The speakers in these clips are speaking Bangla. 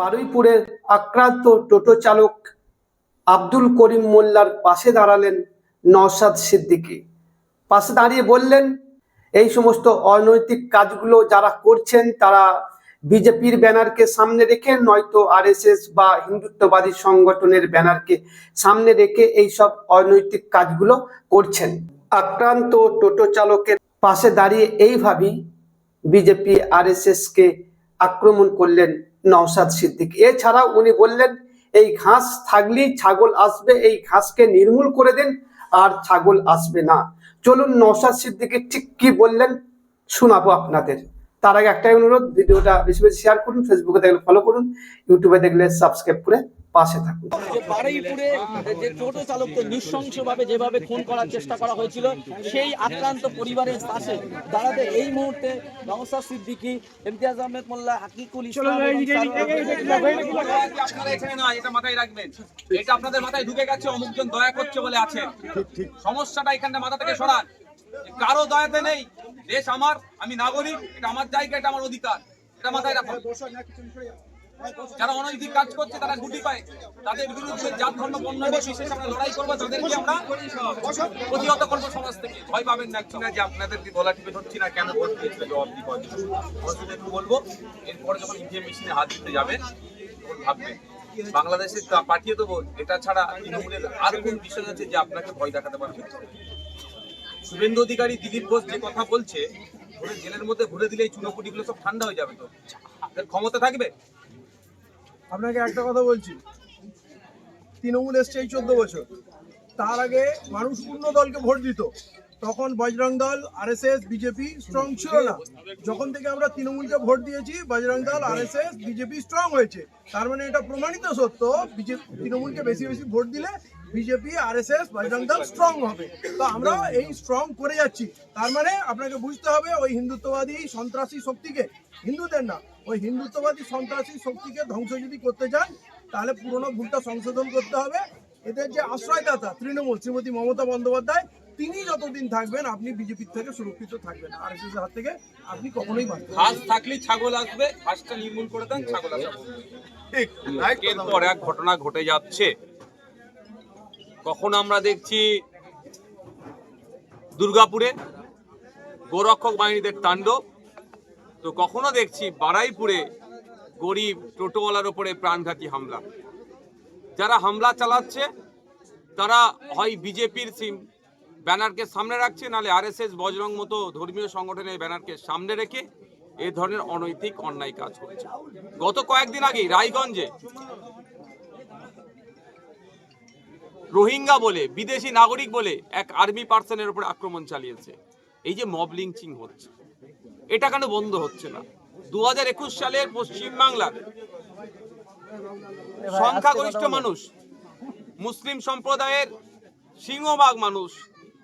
বারুইপুরের আক্রান্ত টোটো চালক আব্দুল করিম মোল্লার পাশে দাঁড়ালেন নওশাদ সিদ্দিকী। পাশে দাঁড়িয়ে বললেন, এই সমস্ত অনৈতিক কাজগুলো যারা করছেন, তারা বিজেপির ব্যানারকে সামনে রেখে, নয়তো আরএসএস বা হিন্দুত্ববাদী সংগঠনের ব্যানারকে সামনে রেখে এই সব অনৈতিক কাজগুলো করছেন। আক্রান্ত টোটো চালকের পাশে দাঁড়িয়ে এইভাবেই বিজেপি, আরএসএস কে আক্রমণ করলেন নওশাদ সিদ্দিক। এছাড়াও উনি বললেন, এই ঘাস থাকলেই ছাগল আসবে, এই ঘাসকে নির্মূল করে দেন, আর ছাগল আসবে না। চলুন, নওশাদ সিদ্দিকি ঠিক কি বললেন, শোনাবো আপনাদের। তার আগে একটাই অনুরোধ ভিডিওটা বেশি বেশি শেয়ার করুন ফেসবুকে দেখলে ফলো করুন ইউটিউবে দেখলে সাবস্ক্রাইব করে পাশে থাকুন। যে বারুইপুরে যে টোটো চালককে নৃশংসভাবে যেভাবে খুন করার চেষ্টা করা হয়েছিল সেই আক্রান্ত পরিবারের পাশে দাঁড়াতে এই মুহূর্তে নওসাদ সিদ্দিকী ইমতিয়াজ আহমেদ মোল্লা হাকিকুল ইসলাম এখানে নয় এটা মাথায় রাখবেন। এটা আপনাদের মাথায় ঢুকে গেছে অমুকজন দয়া করছে বলে আছে। সমস্যাটা এখানটা মাথা থেকে সরান। কারও দয়াতে নেই দেশ আমার, আমি নাগরিক, এটা আমার জায়গা, এটা আমার অধিকার, এটা মাথায় রাখুন যারা অনৈতিক কাজ করছে, তারা গুটি পায়। তাদের বিরুদ্ধে জাত, ধর্ম, বর্ণ বিশেষ আমরা লড়াই করব, তাদেরকে আমরা প্রতিহত করব সমাজ থেকে। ভয় পাবেন না একটু না যে আপনাদেরকে গলা টিপে ধরছি না, কেন ভোট দিয়েছিল জবাব হবে। একটু বলব, এরপরে যখন ইভিএম মেশিনে হাত দিতে যাবেন ভাববেন বাংলাদেশে পাঠিয়ে দেবো, এটা ছাড়া তৃণমূলের আর কোন বিষয় আছে যে আপনাকে ভয় দেখাতে পারবে? শুভেন্দু অধিকারী, দিলীপ ঘোষ যে কথা বলছে ওরা জেলের মধ্যে ঘুরে দিলে এই চুনোপুটিগুলো সব ঠান্ডা হয়ে যাবে তো। ক্ষমতা থাকবে? আপনাকে একটা কথা বলছি। তৃণমূল এসছে এই চোদ্দ বছর। তার আগে মানুষ পূর্ণ দলকে ভোট দিত। তখন বজরং দল আরএসএস বিজেপি স্ট্রং ছিল না। যখন থেকে আমরা তৃণমূলকে ভোট দিয়েছি, বজরং দল আরএসএস বিজেপি স্ট্রং হয়েছে। তার মানে এটা প্রমাণিত সত্য বিজেপি তৃণমূলকে বেশি বেশি ভোট দিলে বিজেপি আরএসএস বজরং দল স্ট্রং হবে। তো আমরা এই স্ট্রং করে যাচ্ছি। তার মানে আপনাকে বুঝতে হবে, ওই হিন্দুত্ববাদী সন্ত্রাসী শক্তিকে, হিন্দুদের না, ওই হিন্দুত্ববাদী সন্ত্রাসী শক্তিকে ধ্বংস যদি করতে চান তাহলে পুরনো ভুলটা সংশোধন করতে হবে। এদের যে আশ্রয়দাতা তৃণমূল, শ্রীমতী মমতা বন্দ্যোপাধ্যায় তিনি যতদিন থাকবেন আপনি বিজেপির থেকে সুরক্ষিত থাকবেন আর এস হাত থেকে আপনি কখনোই বাঁচবেন না। ঘাস থাকলেই ছাগল আসবে ঘাসটা নির্মূল করে দেন ছাগল আসবে এরপর এক ঘটনা ঘটে যাচ্ছে। কখন আমরা দেখছি দুর্গাপুরে গোরক্ষক বাহিনীদের তাণ্ডব তো কখনো দেখছি বারাইপুরে গরিব টোটোওয়ালার ওপরে প্রাণঘাতী হামলা। যারা হামলা চালাচ্ছে তারা হয় বিজেপির সিম ব্যানারকে সামনে রাখছে নাহলে আরএসএস বজরং মতো ধর্মীয় সংগঠনের ব্যানারকে সামনে রেখে এ ধরনের অনৈতিক অন্যায় কাজ করছে। গত কয়েকদিন আগেই রায়গঞ্জে রোহিঙ্গা বলে বিদেশি নাগরিক বলে এক আর্মি পার্সনের উপর আক্রমণ চালিয়েছে। এই যে মব লিঞ্চিং হচ্ছে এটা কেন বন্ধ হচ্ছে না? দু হাজার একুশ সালের পশ্চিমবাংলার সংখ্যাগরিষ্ঠ মানুষ মুসলিম সম্প্রদায়ের সিংহভাগ মানুষ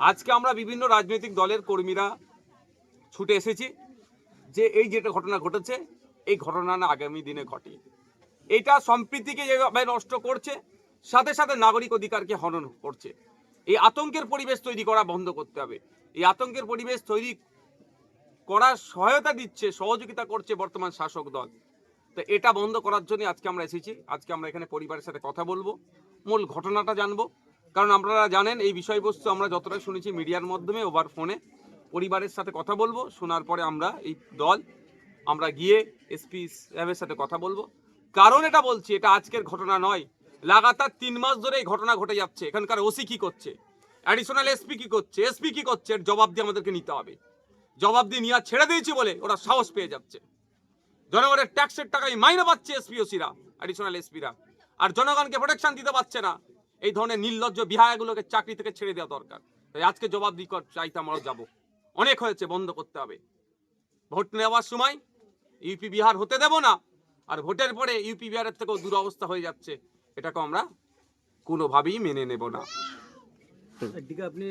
আজকে আমরা বিভিন্ন রাজনৈতিক দলের কর্মীরা ছুটে এসেছি যে এই যেটা ঘটনা ঘটেছে, এই ঘটনা না আগামী দিনে ঘটে। এটা সম্প্রীতিকে যেভাবে নষ্ট করছে, সাথে সাথে নাগরিক অধিকারকে হনন করছে। এই আতঙ্কের পরিবেশ তৈরি করা বন্ধ করতে হবে। এই আতঙ্কের পরিবেশ তৈরি করার সহায়তা দিচ্ছে, সহযোগিতা করছে বর্তমান শাসক দল। তো এটা বন্ধ করার জন্য আজকে আমরা এসেছি। আজকে আমরা এখানে পরিবারের সাথে কথা বলব। মূল ঘটনাটা জানব। কারণ আপনারা জানেন, এই বিষয়বস্তু আমরা যতটা শুনেছি মিডিয়ার মাধ্যমে ওভার ফোনে, পরিবারের সাথে কথা বলব, শোনার পরে আমরা এই দল, আমরা গিয়ে এসপি সাহেবের সাথে কথা বলব। কারণ এটা বলছি, এটা আজকের ঘটনা নয়। লাগাতার তিন মাস ধরে এই ঘটনা ঘটে যাচ্ছে। এখানকার ওসি কি করছে? অ্যাডিশনাল এসপি কি করছে? এসপি কি করছে? এর জবাব দিয়ে আমাদেরকে নিতে হবে। জবাব দিয়ে নিয়ে ছেড়ে দিয়েছি বলে ওরা সাহস পেয়ে যাচ্ছে। জনগণের ট্যাক্সের টাকায় মাইনে পাচ্ছে এসপিওসিরা অ্যাডিশনাল এসপিরা আর জনগণকে প্রোটেকশন দিতে পারছে না। এই ধরনের নির্লজ্জ বিহায়গুলোকে চাকরি থেকে ছেড়ে দেওয়া দরকার। তাই আজকে জবাব দিকর চাইতে আমরা যাব। অনেক হয়েছে, বন্ধ করতে হবে। ভোট নেওয়ার সময় ইউপি বিহার হতে দেব না, আর ভোটের পরে ইউপি বিহারের থেকেও দুরবস্থা হয়ে যাচ্ছে, এটাকে আমরা কোনোভাবেই মেনে নেব না। একদিকে আপনি